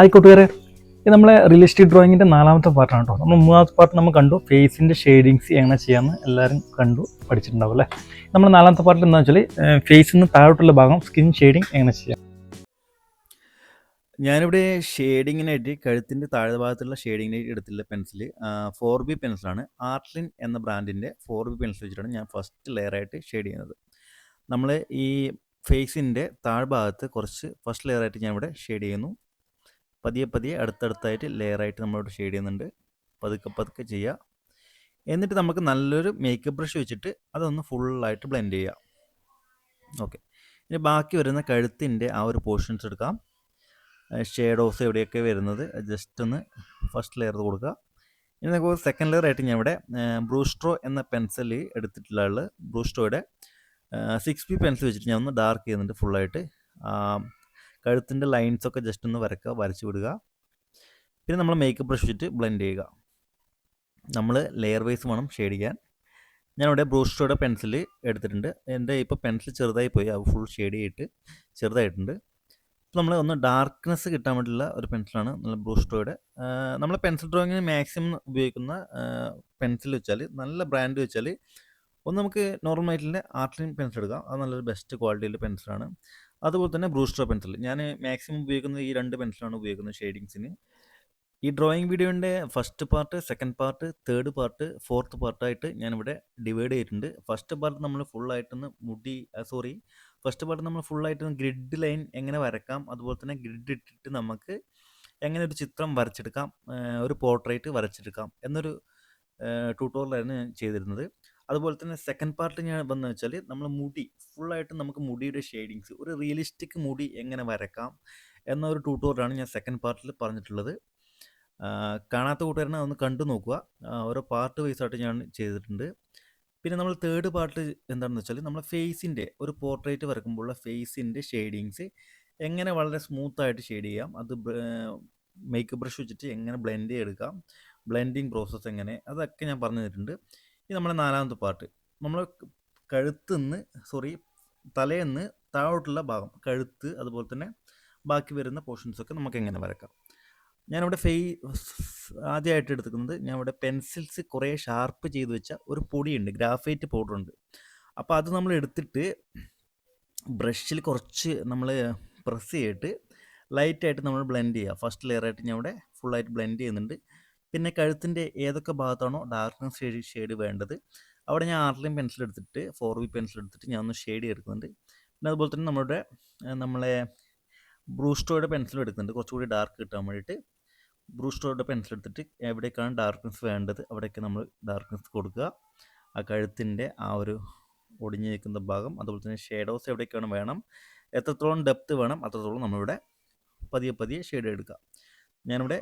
Hi കൂട്ടുകാരെ. ഇത് നമ്മളെ റിയലിസ്റ്റിക് ഡ്രോയിങ്ങിന്റെ നാലാമത്തെ പാർട്ടാണ് കേട്ടോ. നമ്മൾ മൂന്നാമത്തെ പാർട്ട് നമ്മൾ കണ്ടു. ഫേസിന്റെ ഷെയ്ഡിങ്സ് എങ്ങനെ ചെയ്യാമെന്ന് എല്ലാവരും കണ്ടു പഠിച്ചിട്ടുണ്ടാവും അല്ലേ? നമ്മൾ നാലാമത്തെ പാർട്ടിൽ എന്താണെന്ന് വെച്ചാൽ ഫേസിൽ നിന്ന് താഴോട്ടുള്ള ഭാഗം സ്കിൻ ഷെയ്ഡിങ് എങ്ങനെ ചെയ്യാം? ഞാനിവിടെ ഷെയ്ഡിങ്ങിനായിട്ട് കഴുത്തിന്റെ താഴെ ഭാഗത്തുള്ള ഷെയ്ഡിങ്ങിനായിട്ട് എടുത്തിട്ടുള്ള പെൻസിൽ ഫോർ ബി പെൻസിലാണ് ആർട്ട്ലിൻ എന്ന ബ്രാൻഡിന്റെ ഫോർ ബി പെൻസിൽ വെച്ചിട്ടാണ് ഞാൻ ഫസ്റ്റ് ലെയറായിട്ട് ഷെയ്ഡ് ചെയ്യുന്നത്. നമ്മൾ ഈ ഫേസിന്റെ താഴ്ഭാഗത്ത് കുറച്ച് ഫസ്റ്റ് ലെയറായിട്ട് ഞാൻ ഇവിടെ ഷെയ്ഡ് ചെയ്യുന്നു. പതിയെ പതിയെ അടുത്തടുത്തായിട്ട് ലെയറായിട്ട് നമ്മളോട് ഷെയ്ഡ് ചെയ്യുന്നുണ്ട്. പതുക്കെ പതുക്കെ ചെയ്യുക എന്നിട്ട് നമുക്ക് നല്ലൊരു മേക്കപ്പ് ബ്രഷ് വെച്ചിട്ട് അതൊന്ന് ഫുള്ളായിട്ട് ബ്ലെൻഡ് ചെയ്യുക ഓക്കെ ഇനി ബാക്കി വരുന്ന കഴുത്തിന്റെ ആ ഒരു പോർഷൻസ് എടുക്കാം. ഷേഡോസ് എവിടെയൊക്കെ വരുന്നത് ജസ്റ്റ് ഒന്ന് ഫസ്റ്റ് ലെയർ കൊടുക്കുക ഇനി നമുക്ക് സെക്കൻഡ് ലെയർ ആയിട്ട് ഞാൻ ഇവിടെ ബ്രൂസ്ട്രോ എന്ന പെൻസിൽ എടുത്തിട്ടുള്ള ബ്രൂസ്ട്രോയുടെ സിക്സ് പി പെൻസിൽ വെച്ചിട്ട് ഞാൻ ഒന്ന് ഡാർക്ക് ചെയ്യുന്നുണ്ട് ഫുള്ളായിട്ട് കഴുത്തിന്റെ ലൈൻസ് ഒക്കെ ജസ്റ്റ് ഒന്ന് വരക്കുക വരച്ച് വിടുക. പിന്നെ നമ്മൾ മേക്കപ്പ് ബ്രഷ് വെച്ചിട്ട് ബ്ലെൻഡ് ചെയ്യുക. നമ്മൾ ലെയർ വൈസ് വേണം ഷെയ്ഡ് ചെയ്യാൻ. ഞാനിവിടെ ബ്രൂസ്ട്രോയുടെ പെൻസിൽ എടുത്തിട്ടുണ്ട്. എന്റെ ഇപ്പോൾ പെൻസിൽ ചെറുതായി പോയി അത് ഫുൾ ഷെയ്ഡ് ചെയ്തിട്ട് ചെറുതായിട്ടുണ്ട്. നമ്മൾ ഒന്ന് ഡാർക്ക്നെസ് കിട്ടാൻ വേണ്ടിയുള്ള ഒരു പെൻസിലാണ് നല്ല ബ്രൂസ്റ്റോയുടെ നമ്മൾ പെൻസിൽ ഡ്രോയിങ്ങിന് മാക്സിമം ഉപയോഗിക്കുന്ന പെൻസിൽ വെച്ചാൽ നല്ല ബ്രാൻഡ് വെച്ചാൽ ഒന്ന് നമുക്ക് നോർമൽ ആയിട്ടുള്ള ആർട്ട് ലൈൻ പെൻസിൽ എടുക്കാം. അത് നല്ലൊരു ബെസ്റ്റ് ക്വാളിറ്റിയുള്ള പെൻസിലാണ് അതുപോലെ തന്നെ ബ്രൂസ്റ്റർ പെൻസിൽ ഞാൻ മാക്സിമം ഉപയോഗിക്കുന്നത് ഈ രണ്ട് പെൻസിലാണ് ഉപയോഗിക്കുന്നത് ഷെയ്ഡിങ്സിന് ഈ drawing വീഡിയോന്റെ first part second part third part fourth പാർട്ടായിട്ട് ഞാനിവിടെ ഡിവൈഡ് ചെയ്തിട്ടുണ്ട്. ഫസ്റ്റ് പാർട്ട് നമ്മൾ ഫുള്ളായിട്ടൊന്ന് മുടി സോറി ഫസ്റ്റ് പാർട്ട് നമ്മൾ ഫുള്ളായിട്ടൊന്ന് ഗ്രിഡ് ലൈൻ എങ്ങനെ വരക്കാം? അതുപോലെ തന്നെ ഗ്രിഡ് ഇട്ടിട്ട് നമുക്ക് എങ്ങനെ ഒരു ചിത്രം വരച്ചെടുക്കാം? ഒരു പോർട്രേറ്റ് വരച്ചെടുക്കാം എന്നൊരു ട്യൂട്ടോറിയലായിരുന്നു ഞാൻ ചെയ്തിരുന്നത്. അതുപോലെ തന്നെ സെക്കൻഡ് പാർട്ട് ഞാൻ വന്നു വെച്ചാൽ നമ്മൾ മുടി ഫുള്ളായിട്ട് നമുക്ക് മുടിയുടെ ഷെയ്ഡിങ്സ് ഒരു റിയലിസ്റ്റിക് മുടി എങ്ങനെ വരക്കാം എന്നൊരു ട്യൂട്ടോറിയലാണ് ഞാൻ സെക്കൻഡ് പാർട്ടിൽ പറഞ്ഞിട്ടുള്ളത്. കാണാത്ത കൂട്ടുകാരനെ ഒന്ന് കണ്ടു നോക്കുക. ഓരോ പാർട്ട് വൈസ് ആയിട്ട് ഞാൻ ചെയ്തിട്ടുണ്ട്. പിന്നെ നമ്മൾ തേർഡ് പാർട്ട് എന്താണെന്ന് വെച്ചാൽ നമ്മൾ ഫേസിന്റെ ഒരു പോർട്രേറ്റ് വരക്കുമ്പോഴുള്ള ഫേസിന്റെ ഷെയ്ഡിങ്സ് എങ്ങനെ വളരെ സ്മൂത്തായിട്ട് ഷെയ്ഡ് ചെയ്യാം. അത് മേക്കപ്പ് ബ്രഷ് വെച്ചിട്ട് എങ്ങനെ ബ്ലെൻഡ് ചെയ്തെടുക്കാം. ബ്ലെൻഡിങ് പ്രോസസ്സ് എങ്ങനെ? അതൊക്കെ ഞാൻ പറഞ്ഞു തന്നിട്ടുണ്ട്. ഇത് നമ്മുടെ നാലാമത്തെ പാർട്ട് നമ്മൾ കഴുത്ത് നിന്ന് സോറി തലേന്ന് താഴോട്ടുള്ള ഭാഗം കഴുത്ത് അതുപോലെ തന്നെ ബാക്കി വരുന്ന പോർഷൻസൊക്കെ നമുക്ക് എങ്ങനെ വരക്കാം. ഞാനിവിടെ ഫെയ് ആദ്യമായിട്ട് എടുത്തിരിക്കുന്നത് ഞാൻ ഇവിടെ പെൻസിൽസ് കുറേ ഷാർപ്പ് ചെയ്ത് വെച്ച ഒരു പൊടിയുണ്ട് ഗ്രാഫൈറ്റ് പൗഡർ ഉണ്ട്. അപ്പോൾ അത് നമ്മൾ എടുത്തിട്ട് ബ്രഷിൽ കുറച്ച് നമ്മൾ പ്രസ് ചെയ്തിട്ട് ലൈറ്റായിട്ട് നമ്മൾ ബ്ലെൻഡ് ചെയ്യുക ഫസ്റ്റ് ലെയറായിട്ട് ഞാൻ ഇവിടെ ഫുള്ളായിട്ട് ബ്ലെൻഡ് ചെയ്യുന്നുണ്ട്. പിന്നെ കഴുത്തിന്റെ ഏതൊക്കെ ഭാഗത്താണോ ഡാർക്ക്നെസ് ഷെയ്ഡ് ഷെയ്ഡ് വേണ്ടത്. അവിടെ ഞാൻ ആർലിൻ പെൻസിൽ എടുത്തിട്ട് ഫോർ വി പെൻസിൽ എടുത്തിട്ട് ഞാൻ ഒന്ന് ഷെയ്ഡ് എടുക്കുന്നുണ്ട് പിന്നെ അതുപോലെ തന്നെ നമ്മുടെ നമ്മളെ ബ്രൂസ്റ്റോയുടെ പെൻസിൽ എടുക്കുന്നുണ്ട്. കുറച്ചുകൂടി ഡാർക്ക് കിട്ടാൻ വേണ്ടിയിട്ട്. ബ്രൂസ്റ്റോയുടെ പെൻസിൽ എടുത്തിട്ട് എവിടേക്കാണ് ഡാർക്ക്നെസ് വേണ്ടത് അവിടെയൊക്കെ നമ്മൾ ഡാർക്ക്നെസ് കൊടുക്കുക. ആ കഴുത്തിന്റെ ആ ഒരു ഒടിഞ്ഞു നിൽക്കുന്ന ഭാഗം അതുപോലെ തന്നെ ഷേഡോസ് എവിടേക്കാണ് വേണം എത്രത്തോളം ഡെപ്ത് വേണം അത്രത്തോളം നമ്മളിവിടെ പതിയെ പതിയെ ഷെയ്ഡ് എടുക്കുക. ഞാനിവിടെ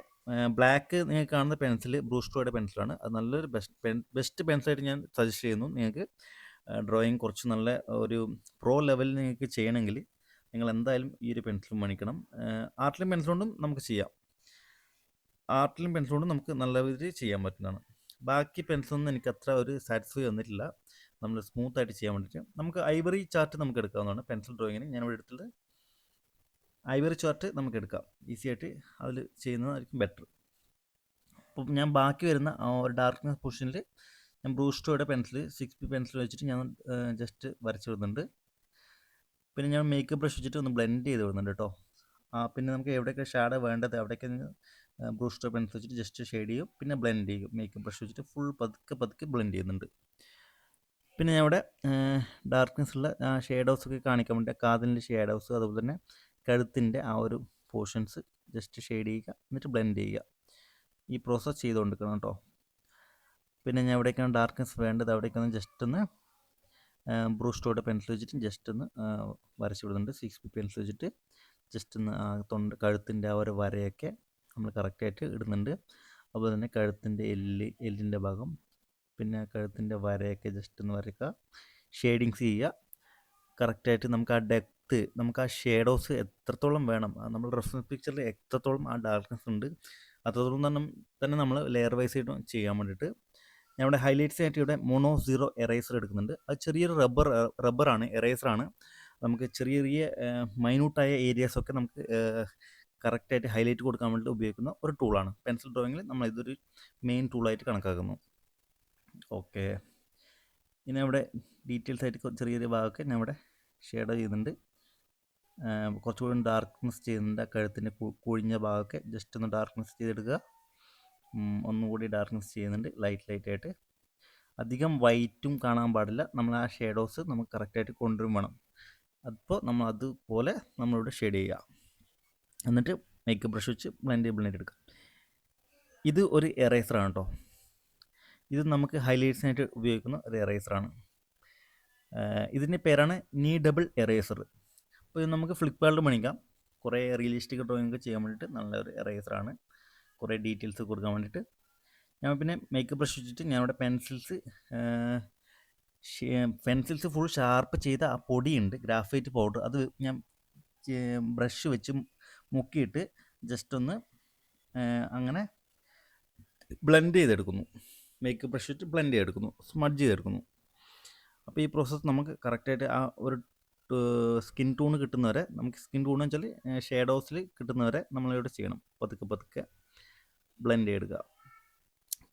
ബ്ലാക്ക് നിങ്ങൾക്ക് കാണുന്ന പെൻസിൽ ബ്രൂസ്ട്രോയുടെ പെൻസിലാണ് അത് നല്ലൊരു ബെസ്റ്റ് പെൻ ബെസ്റ്റ് പെൻസിലായിട്ട് ഞാൻ സജസ്റ്റ് ചെയ്യുന്നു. നിങ്ങൾക്ക് ഡ്രോയിങ് കുറച്ച് നല്ല ഒരു പ്രോ ലെവലിൽ നിങ്ങൾക്ക് ചെയ്യണമെങ്കിൽ നിങ്ങൾ എന്തായാലും ഈ ഒരു പെൻസിൽ മണിക്കണം ആർട്ടിലും പെൻസിൽ കൊണ്ടും നമുക്ക് ചെയ്യാം. ആർട്ടിലും പെൻസിൽ കൊണ്ടും നമുക്ക് നല്ല രീതിയിൽ ചെയ്യാൻ പറ്റുന്നതാണ്. ബാക്കി പെൻസിലൊന്നും എനിക്ക് അത്ര ഒരു സാറ്റിസ്ഫൈ വന്നിട്ടില്ല. നമ്മൾ സ്മൂത്തായിട്ട് ചെയ്യാൻ വേണ്ടിയിട്ട്. നമുക്ക് ഐവറി ചാർട്ട് നമുക്ക് എടുക്കാവുന്നതാണ്. പെൻസിൽ ഡ്രോയിങ്ങിന് ഞാനിവിടെ എടുത്തിട്ട് ഐവറി ചാർട്ട് നമുക്ക് എടുക്കാം ഈസി ആയിട്ട് അതിൽ ചെയ്യുന്നതായിരിക്കും ബെറ്റർ അപ്പം ഞാൻ ബാക്കി വരുന്ന ആ ഒരു ഡാർക്ക്നെസ് പൊസിഷനിൽ ഞാൻ ബ്രൂസ്റ്റോയുടെ പെൻസിൽ സിക്സ് പി പെൻസിൽ വെച്ചിട്ട് ഞാൻ ജസ്റ്റ് വരച്ച് വിടുന്നുണ്ട്. പിന്നെ ഞാൻ മേക്കപ്പ് ബ്രഷ് വെച്ചിട്ട് ഒന്ന് ബ്ലെൻഡ് ചെയ്ത് വിടുന്നുണ്ട് കേട്ടോ ആ പിന്നെ നമുക്ക് എവിടെയൊക്കെ ഷാഡോ വേണ്ടത് അവിടെയൊക്കെ ബ്രൂസ്റ്റോ പെൻസിൽ വെച്ചിട്ട് ജസ്റ്റ് ഷെയ്ഡ് ചെയ്യും. പിന്നെ ബ്ലെൻഡ് ചെയ്യും. മേക്കപ്പ് ബ്രഷ് വെച്ചിട്ട് ഫുൾ പതുക്കെ പതുക്കെ ബ്ലെൻഡ് ചെയ്യുന്നുണ്ട്. പിന്നെ ഞാൻ ഇവിടെ ഡാർക്ക്നെസ് ഉള്ള ഷെയ്ഡോസ് ഒക്കെ കാണിക്കാൻ വേണ്ടി കാതിന്റെ ഹൗസ് അതുപോലെ തന്നെ കഴുത്തിന്റെ ആ ഒരു പോർഷൻസ് ജസ്റ്റ് ഷെയ്ഡ് ചെയ്യുക എന്നിട്ട് ബ്ലെൻഡ് ചെയ്യുക. ഈ പ്രോസസ്സ് ചെയ്തുകൊണ്ടിരിക്കണം കേട്ടോ. പിന്നെ ഞാൻ എവിടേക്കാണ് ഡാർക്ക്നെസ് വേണ്ടത്. അവിടേക്കൊന്ന് ജസ്റ്റ് ഒന്ന് ബ്രൂസ്റ്റോയുടെ പെൻസിൽ വെച്ചിട്ട് ജസ്റ്റ് ഒന്ന് വരച്ച് വിടുന്നുണ്ട്. സിക്സ് ബി പെൻസിൽ വെച്ചിട്ട് ജസ്റ്റ് ഒന്ന് ആ തൊണ്ട കഴുത്തിന്റെ ആ ഒരു വരയൊക്കെ നമ്മൾ കറക്റ്റായിട്ട് ഇടുന്നുണ്ട്. അതുപോലെ തന്നെ കഴുത്തിന്റെ എല്ല് എല്ലിന്റെ ഭാഗം പിന്നെ കഴുത്തിന്റെ വരയൊക്കെ ജസ്റ്റ് ഒന്ന് വരയ്ക്കുക. ഷെയ്ഡിങ്സ് ചെയ്യുക. കറക്റ്റായിട്ട് നമുക്ക് ആ ഡെപ്ത്ത് നമുക്ക് ആ ഷേഡോസ് എത്രത്തോളം വേണം നമ്മൾ റെഫറൻസ് പിക്ചറിൽ എത്രത്തോളം ആ ഡാർക്ക്നെസ് ഉണ്ട് അത്രത്തോളം തന്നെ തന്നെ നമ്മൾ ലെയർ വൈസ് ആയിട്ട് ചെയ്യാൻ വേണ്ടിയിട്ട് ഞാൻ ഇവിടെ ഹൈലൈറ്റ്സ് ആയിട്ട് ഇവിടെ മോണോ സീറോ എറേസർ എടുക്കുന്നുണ്ട്. അത് ചെറിയൊരു റബ്ബർ റബ്ബറാണ് എറേസറാണ് നമുക്ക് ചെറിയ ചെറിയ മൈന്യൂട്ടായ ഏരിയാസൊക്കെ നമുക്ക് കറക്റ്റായിട്ട് ഹൈലൈറ്റ് കൊടുക്കാൻ വേണ്ടി ഉപയോഗിക്കുന്ന ഒരു ടൂളാണ് പെൻസിൽ ഡ്രോയിങ്ങിൽ നമ്മൾ ഇതൊരു മെയിൻ ടൂളായിട്ട് കണക്കാക്കുന്നു. ഓക്കെ ഇനി അവിടെ ഡീറ്റെയിൽസ് ആയിട്ട് ചെറിയ ചെറിയ ഭാഗമൊക്കെ ഞാൻ ഇവിടെ ഷെയ്ഡ് ചെയ്യുന്നുണ്ട്. കുറച്ചുകൂടി ഡാർക്ക്നെസ് ചെയ്യുന്നുണ്ട്. കഴുത്തിന്റെ കുഴിഞ്ഞ ഭാഗമൊക്കെ ജസ്റ്റ് ഒന്ന് ഡാർക്ക്നെസ് ചെയ്തെടുക്കുക. ഒന്നുകൂടി ഡാർക്ക്നെസ് ചെയ്യുന്നുണ്ട് ലൈറ്റ് ലൈറ്റ് ആയിട്ട്. അധികം വൈറ്റും കാണാൻ പാടില്ല. നമ്മൾ ആ ഷേഡോസ് നമുക്ക് കറക്റ്റായിട്ട് കൊണ്ടുവരും വേണം. അപ്പോൾ നമ്മൾ അതുപോലെ നമ്മളിവിടെ ഷെയ്ഡ് ചെയ്യുക. എന്നിട്ട് മേക്കപ്പ് ബ്രഷ് വെച്ച് ബ്ലെൻഡ് ബ്ലെൻഡ് എടുക്കുക. ഇത് ഒരു എറേസറാണ് കേട്ടോ ഇത് നമുക്ക് ഹൈലൈറ്റ്സിനായിട്ട് ഉപയോഗിക്കുന്ന ഒരു എറേസറാണ് ഇതിന്റെ പേരാണ് നീ ഡബിൾ എറേസർ അപ്പോൾ ഇത് നമുക്ക് ഫ്ലിപ്കാർട്ടിൽ മേടിക്കാം. കുറേ റിയലിസ്റ്റിക് ഡ്രോയിങ് ഒക്കെ ചെയ്യാൻ വേണ്ടിയിട്ട് നല്ലൊരു എറേസറാണ് കുറേ ഡീറ്റെയിൽസ് കൊടുക്കാൻ വേണ്ടിയിട്ട്. ഞാൻ പിന്നെ മേക്കപ്പ് ബ്രഷ് വെച്ചിട്ട് ഞാനിവിടെ പെൻസിൽസ് പെൻസിൽസ് ഫുൾ ഷാർപ്പ് ചെയ്ത ആ പൊടിയുണ്ട് ഗ്രാഫൈറ്റ് പൗഡർ അത് ഞാൻ ബ്രഷ് വെച്ച് മുക്കിയിട്ട് ജസ്റ്റ് ഒന്ന് അങ്ങനെ ബ്ലെൻഡ് ചെയ്തെടുക്കുന്നു. മേക്കപ്പ് ബ്രഷ് വെച്ച് ബ്ലെൻഡ് ചെയ്തെടുക്കുന്നു സ്മഡ്ജ് ചെയ്തെടുക്കുന്നു. അപ്പോൾ ഈ പ്രോസസ്സ് നമുക്ക് കറക്റ്റായിട്ട് ആ ഒരു സ്കിൻ ടൂൺ കിട്ടുന്നവരെ നമുക്ക് സ്കിൻ ടൂൺ വെച്ചാൽ ഷേഡോസിൽ കിട്ടുന്നവരെ നമ്മളിവിടെ ചെയ്യണം? പതുക്കെ പതുക്കെ ബ്ലെൻഡ് ചെയ്യുക.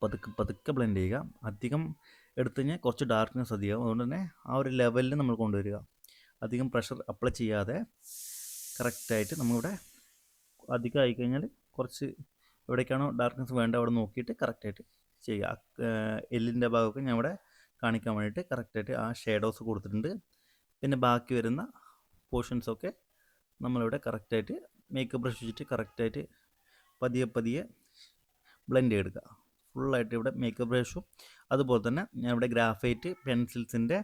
പതുക്കെ പതുക്കെ ബ്ലെൻഡ് ചെയ്യുക. അധികം എടുത്തു കഴിഞ്ഞാൽ കുറച്ച് ഡാർക്ക്നെസ് അധികം. അതുകൊണ്ട് തന്നെ ആ ഒരു ലെവലിൽ നമ്മൾ കൊണ്ടുവരിക. അധികം പ്രഷർ അപ്ലൈ ചെയ്യാതെ കറക്റ്റായിട്ട് നമ്മളിവിടെ അധികം ആയിക്കഴിഞ്ഞാൽ കുറച്ച് എവിടേക്കാണോ ഡാർക്ക്നെസ് വേണ്ട അവിടെ നോക്കിയിട്ട് കറക്റ്റായിട്ട് ചെയ്യുക. എല്ലിന്റെ ഭാഗമൊക്കെ ഞാൻ ഇവിടെ കാണിക്കാൻ വേണ്ടിയിട്ട് കറക്റ്റായിട്ട് ആ ഷേഡോസ് കൊടുത്തിട്ടുണ്ട്. പിന്നെ ബാക്കി വരുന്ന പോർഷൻസൊക്കെ നമ്മളിവിടെ കറക്റ്റായിട്ട് മേക്കപ്പ് ബ്രഷ് വെച്ചിട്ട് കറക്റ്റായിട്ട് പതിയെ പതിയെ ബ്ലെൻഡ് ചെയ്തെടുക്കുക. ഫുള്ളായിട്ട് ഇവിടെ മേക്കപ്പ് ബ്രഷും അതുപോലെ തന്നെ ഞാൻ ഇവിടെ ഗ്രാഫൈറ്റ് പെൻസിൽസിന്റെ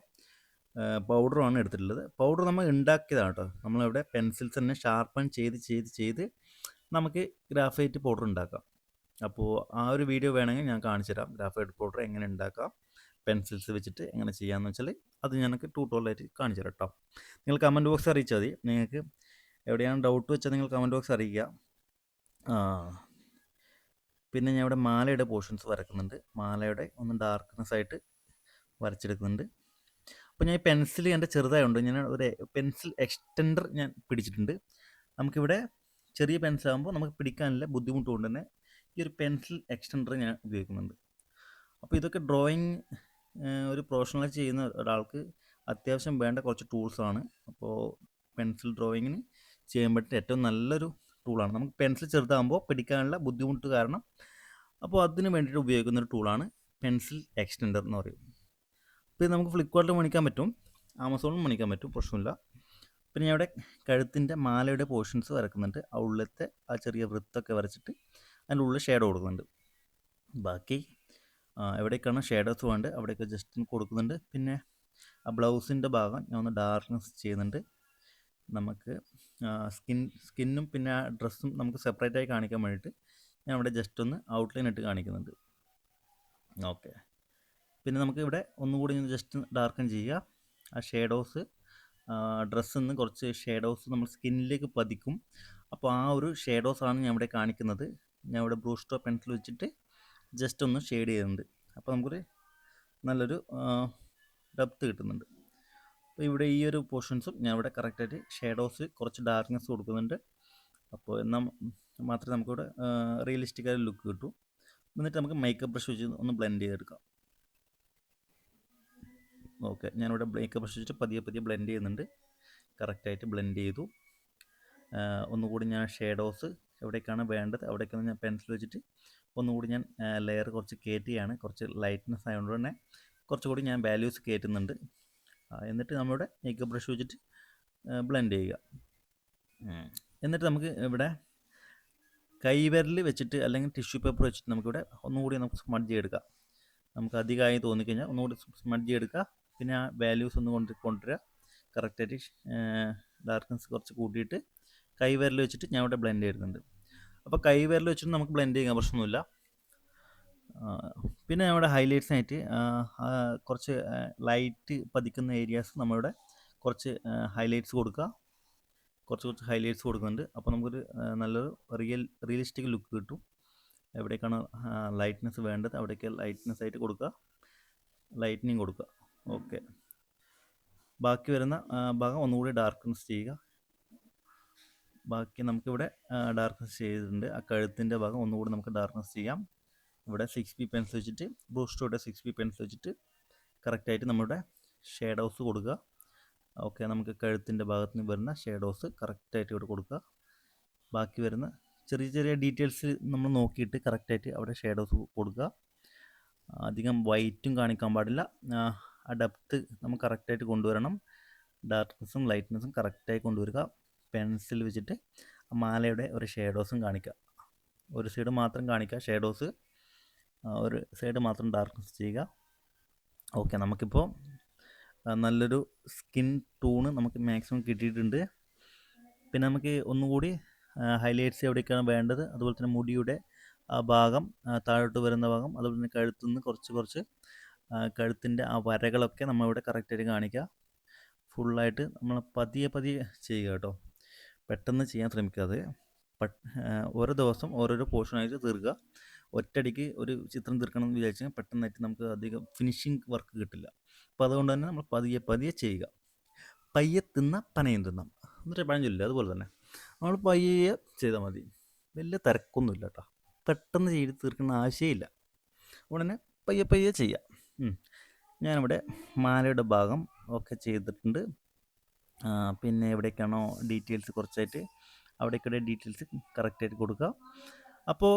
പൗഡറുമാണ് എടുത്തിട്ടുള്ളത്. പൗഡർ നമ്മൾ ഉണ്ടാക്കിയതാണ് കേട്ടോ നമ്മളിവിടെ പെൻസിൽസ് തന്നെ ഷാർപ്പൺ ചെയ്ത് ചെയ്ത് ചെയ്ത് നമുക്ക് ഗ്രാഫൈറ്റ് പൗഡർ ഉണ്ടാക്കാം. അപ്പോൾ ആ ഒരു വീഡിയോ വേണമെങ്കിൽ ഞാൻ കാണിച്ചു തരാം ഗ്രാഫൈറ്റ് പൗഡർ എങ്ങനെ ഉണ്ടാക്കാം. പെൻസിൽസ് വെച്ചിട്ട് എങ്ങനെ ചെയ്യാമെന്ന് വെച്ചാൽ അത് ഞങ്ങൾക്ക് ട്യൂട്ടോറിയലായിട്ട് കാണിച്ചു തരാം കേട്ടോ നിങ്ങൾ കമന്റ് ബോക്സ് അറിയിച്ചാൽ മതി. നിങ്ങൾക്ക് എവിടെയാണ് ഡൗട്ട് വെച്ചാൽ നിങ്ങൾ കമന്റ് ബോക്സ് അറിയിക്കുക. പിന്നെ ഞാൻ ഇവിടെ മാലയുടെ പോർഷൻസ് വരക്കുന്നുണ്ട്. മാലയുടെ ഒന്ന് ഡാർക്ക്നെസ് ആയിട്ട് വരച്ചെടുക്കുന്നുണ്ട്. അപ്പോൾ ഞാൻ ഈ പെൻസിൽ എന്റെ ചെറുതായതുകൊണ്ട് ഞാൻ ഒരു പെൻസിൽ എക്സ്റ്റെൻഡർ ഞാൻ പിടിച്ചിട്ടുണ്ട്. നമുക്കിവിടെ ചെറിയ പെൻസിലാകുമ്പോൾ നമുക്ക് പിടിക്കാനുള്ള ബുദ്ധിമുട്ടുകൊണ്ട് തന്നെ ഈ ഒരു പെൻസിൽ എക്സ്റ്റൻഡർ ഞാൻ ഉപയോഗിക്കുന്നുണ്ട്. അപ്പോൾ ഇതൊക്കെ ഡ്രോയിങ് ഒരു പ്രൊഫഷണലായി ചെയ്യുന്ന ഒരാൾക്ക് അത്യാവശ്യം വേണ്ട കുറച്ച് ടൂൾസാണ് അപ്പോൾ പെൻസിൽ ഡ്രോയിങ്ങിന് ചെയ്യാൻ പറ്റുന്ന ഏറ്റവും നല്ലൊരു ടൂളാണ് നമുക്ക് പെൻസിൽ ചെറുതാകുമ്പോൾ പിടിക്കാനുള്ള ബുദ്ധിമുട്ട് കാരണം അപ്പോൾ അതിന് വേണ്ടിയിട്ട് ഉപയോഗിക്കുന്ന ഒരു ടൂളാണ് പെൻസിൽ എക്സ്റ്റൻഡർ എന്ന് പറയും. അപ്പോൾ ഇത് നമുക്ക് ഫ്ലിപ്കാർട്ടിൽ മേടിക്കാൻ പറ്റും ആമസോണിൽ മേടിക്കാൻ പറ്റും പ്രശ്നമില്ല. പിന്നെ ഞാൻ ഇവിടെ കഴുത്തിന്റെ മാലയുടെ പോർഷൻസ് വരക്കുന്നുണ്ട്. ആ ഉള്ളിലത്തെ ആ ചെറിയ വൃത്തൊക്കെ വരച്ചിട്ട് അതിന്റെ ഉള്ളിൽ ഷേഡ് കൊടുക്കുന്നുണ്ട്. ബാക്കി എവിടേക്കാണ് ഷേഡോസ് വേണ്ടത് അവിടെയൊക്കെ ജസ്റ്റ് കൊടുക്കുന്നുണ്ട്. പിന്നെ ആ ബ്ലൗസിന്റെ ഭാഗം ഞാൻ ഒന്ന് ഡാർക്ക്നെസ് ചെയ്യുന്നുണ്ട്. നമുക്ക് സ്കിൻ സ്കിന്നും പിന്നെ ഡ്രസ്സും നമുക്ക് സെപ്പറേറ്റ് ആയി കാണിക്കാൻ വേണ്ടിയിട്ട് ഞാൻ അവിടെ ജസ്റ്റ് ഒന്ന് ഔട്ട്ലൈൻ ഇട്ട് കാണിക്കുന്നുണ്ട്. ഓക്കെ പിന്നെ നമുക്ക് ഇവിടെ ഒന്നുകൂടി ജസ്റ്റ് ഡാർക്കൻ ചെയ്യുക. ആ ഷേഡോസ് ഡ്രസ്സിൽ നിന്ന് കുറച്ച് ഷേഡോസ് നമ്മൾ സ്കിന്നിലേക്ക് പതിക്കും. അപ്പോൾ ആ ഒരു ഷേഡോസാണ് ഞാൻ ഇവിടെ കാണിക്കുന്നത്. ഞാൻ ഇവിടെ ബ്രൂസ്റ്റോ പെൻസിൽ വെച്ചിട്ട് ജസ്റ്റ് ഒന്ന് ഷെയ്ഡ് ചെയ്യുന്നുണ്ട് അപ്പോൾ നമുക്കൊരു നല്ലൊരു ഡെപ്ത് കിട്ടുന്നുണ്ട്. അപ്പോൾ ഇവിടെ ഈ ഒരു പോർഷൻസും ഞാൻ ഇവിടെ കറക്റ്റായിട്ട് ഷേഡോസ് കുറച്ച് ഡാർക്ക്നെസ് കൊടുക്കുന്നുണ്ട്. അപ്പോൾ എന്നാൽ മാത്രമേ നമുക്കിവിടെ റിയലിസ്റ്റിക് ആയ ലുക്ക് കിട്ടൂ. എന്നിട്ട് നമുക്ക് മേക്കപ്പ് ബ്രഷ് വെച്ച് ഒന്ന് ബ്ലെൻഡ് ചെയ്തെടുക്കാം. ഓക്കെ ഞാനിവിടെ മേക്കപ്പ് ബ്രഷ് വെച്ചിട്ട് പതിയെ പതിയെ ബ്ലെൻഡ് ചെയ്യുന്നുണ്ട്. കറക്റ്റായിട്ട് ബ്ലെൻഡ് ചെയ്തു. ഒന്നുകൂടി ഞാൻ ഷേഡോസ് എവിടേക്കാണ് വേണ്ടത് അവിടേക്കാണ് ഞാൻ പെൻസിൽ വെച്ചിട്ട് ഒന്നുകൂടി ഞാൻ ലെയർ കുറച്ച് കയറ്റിയാണ് കുറച്ച് ലൈറ്റ്നെസ് ആയതുകൊണ്ട് തന്നെ കുറച്ചുകൂടി ഞാൻ വാല്യൂസ് കയറ്റുന്നുണ്ട് എന്നിട്ട് നമ്മളിവിടെ മേക്കപ്പ് ബ്രഷ് വെച്ചിട്ട് ബ്ലെൻഡ് ചെയ്യുക. എന്നിട്ട് നമുക്ക് ഇവിടെ കൈവിരൽ വെച്ചിട്ട് അല്ലെങ്കിൽ ടിഷ്യൂ പേപ്പർ വെച്ചിട്ട് നമുക്കിവിടെ ഒന്നുകൂടി നമുക്ക് സ്മഡ് ചെയ്തെടുക്കാം. നമുക്ക് അധികമായി തോന്നിക്കഴിഞ്ഞാൽ ഒന്നുകൂടി സ്മഡ് ചെയ്തെടുക്കുക. പിന്നെ ആ വാല്യൂസ് ഒന്ന് കൊണ്ട് കൊണ്ടുവരിക. കറക്റ്റായിട്ട് ഡാർക്ക്നെസ് കുറച്ച് കൂട്ടിയിട്ട് കൈവിരൽ വെച്ചിട്ട് ഞാൻ ഇവിടെ ബ്ലെൻഡ് ചെയ്യുന്നുണ്ട് അപ്പോൾ കൈവിരൽ വെച്ചിട്ട് നമുക്ക് ബ്ലെൻഡ് ചെയ്യാൻ പ്രശ്നമൊന്നുമില്ല. പിന്നെ നമ്മുടെ ഹൈലൈറ്റ്സിനായിട്ട് കുറച്ച് ലൈറ്റ് പതിക്കുന്ന ഏരിയാസ് നമ്മളിവിടെ കുറച്ച് ഹൈലൈറ്റ്സ് കൊടുക്കുക. കുറച്ച് കുറച്ച് ഹൈലൈറ്റ്സ് കൊടുക്കുന്നുണ്ട്. അപ്പോൾ നമുക്കൊരു നല്ലൊരു റിയൽ റിയലിസ്റ്റിക് ലുക്ക് കിട്ടും. എവിടേക്കാണ് ലൈറ്റ്നെസ് വേണ്ടത് അവിടേക്ക് ലൈറ്റ്നെസ് ആയിട്ട് കൊടുക്കുക. ലൈറ്റ്നിങ് കൊടുക്കുക. ഓക്കെ ബാക്കി വരുന്ന ഭാഗം ഒന്നുകൂടി ഡാർക്ക്നെസ് ചെയ്യുക. ബാക്കി നമുക്കിവിടെ ഡാർക്ക്നെസ് ചെയ്തിട്ടുണ്ട്. ആ കഴുത്തിന്റെ ഭാഗം ഒന്നുകൂടി നമുക്ക് ഡാർക്ക്നെസ് ചെയ്യാം. ഇവിടെ സിക്സ് പി പെൻസിൽ വെച്ചിട്ട് ബ്രൂസ്റ്റോയുടെ സിക്സ് പി പെൻസിൽ വെച്ചിട്ട് കറക്റ്റായിട്ട് നമ്മുടെ ഷേഡ് ഹൗസ് കൊടുക്കുക. ഓക്കെ നമുക്ക് കഴുത്തിന്റെ ഭാഗത്ത് നിന്ന് വരുന്ന ഷേഡ് ഹൗസ് കറക്റ്റായിട്ട് ഇവിടെ കൊടുക്കുക. ബാക്കി വരുന്ന ചെറിയ ചെറിയ ഡീറ്റെയിൽസ് നമ്മൾ നോക്കിയിട്ട് കറക്റ്റായിട്ട് അവിടെ ഷേഡ് ഹൗസ് കൊടുക്കുക. അധികം വൈറ്റും കാണിക്കാൻ പാടില്ല. ആ ഡെപ്ത്ത് നമുക്ക് കറക്റ്റായിട്ട് കൊണ്ടുവരണം. ഡാർക്ക്നെസ്സും ലൈറ്റ്നെസ്സും കറക്റ്റായി കൊണ്ടുവരിക. പെൻസിൽ വെച്ചിട്ട് മാലയുടെ ഒരു ഷേഡോസും കാണിക്കുക. ഒരു സൈഡ് മാത്രം കാണിക്കുക ഷേഡോസ്. ഒരു സൈഡ് മാത്രം ഡാർക്ക്നെസ് ചെയ്യുക. ഓക്കെ നമുക്കിപ്പോൾ നല്ലൊരു സ്കിൻ ടൂണ് നമുക്ക് മാക്സിമം കിട്ടിയിട്ടുണ്ട്. പിന്നെ നമുക്ക് ഒന്നുകൂടി ഹൈലൈറ്റ്സ് എവിടേക്കാണ് വേണ്ടത്? അതുപോലെ തന്നെ മുടിയുടെ ആ ഭാഗം താഴോട്ട് വരുന്ന ഭാഗം അതുപോലെ തന്നെ കഴുത്തു നിന്ന് കുറച്ച് കുറച്ച് കഴുത്തിന്റെ ആ വരകളൊക്കെ നമ്മളിവിടെ കറക്റ്റായിട്ട് കാണിക്കുക. ഫുള്ളായിട്ട് നമ്മൾ പതിയെ പതിയെ ചെയ്യുക കേട്ടോ. പെട്ടെന്ന് ചെയ്യാൻ ശ്രമിക്കാതെ പട്ട് ഓരോ ദിവസം ഓരോരോ പോർഷനായിട്ട് തീർക്കുക. ഒറ്റയടിക്ക് ഒരു ചിത്രം തീർക്കണം എന്ന് വിചാരിച്ചാൽ പെട്ടെന്നായിട്ട് നമുക്ക് അധികം ഫിനിഷിങ് വർക്ക് കിട്ടില്ല. അപ്പോൾ അതുകൊണ്ട് തന്നെ നമ്മൾ പതിയെ പതിയെ ചെയ്യുക. പയ്യെ തിന്ന പനയും തിന്നാം. എന്നിട്ട് പഴഞ്ചൊല്ലില്ല അതുപോലെ തന്നെ നമ്മൾ പയ്യെ ചെയ്താൽ മതി. വലിയ തിരക്കൊന്നുമില്ല കേട്ടോ. പെട്ടെന്ന് ചെയ്ത് തീർക്കുന്ന ആവശ്യമില്ല. അതുകൊണ്ട് തന്നെ പയ്യെ പയ്യെ ചെയ്യാം. ഞാനിവിടെ മാലയുടെ ഭാഗം ഒക്കെ ചെയ്തിട്ടുണ്ട്. പിന്നെ എവിടേക്കാണോ ഡീറ്റെയിൽസ് കുറച്ചായിട്ട് അവിടേക്കിടെ ഡീറ്റെയിൽസ് കറക്റ്റായിട്ട് കൊടുക്കുക അപ്പോൾ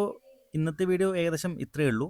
ഇന്നത്തെ വീഡിയോ ഏകദേശം ഇത്രയേ ഉള്ളൂ.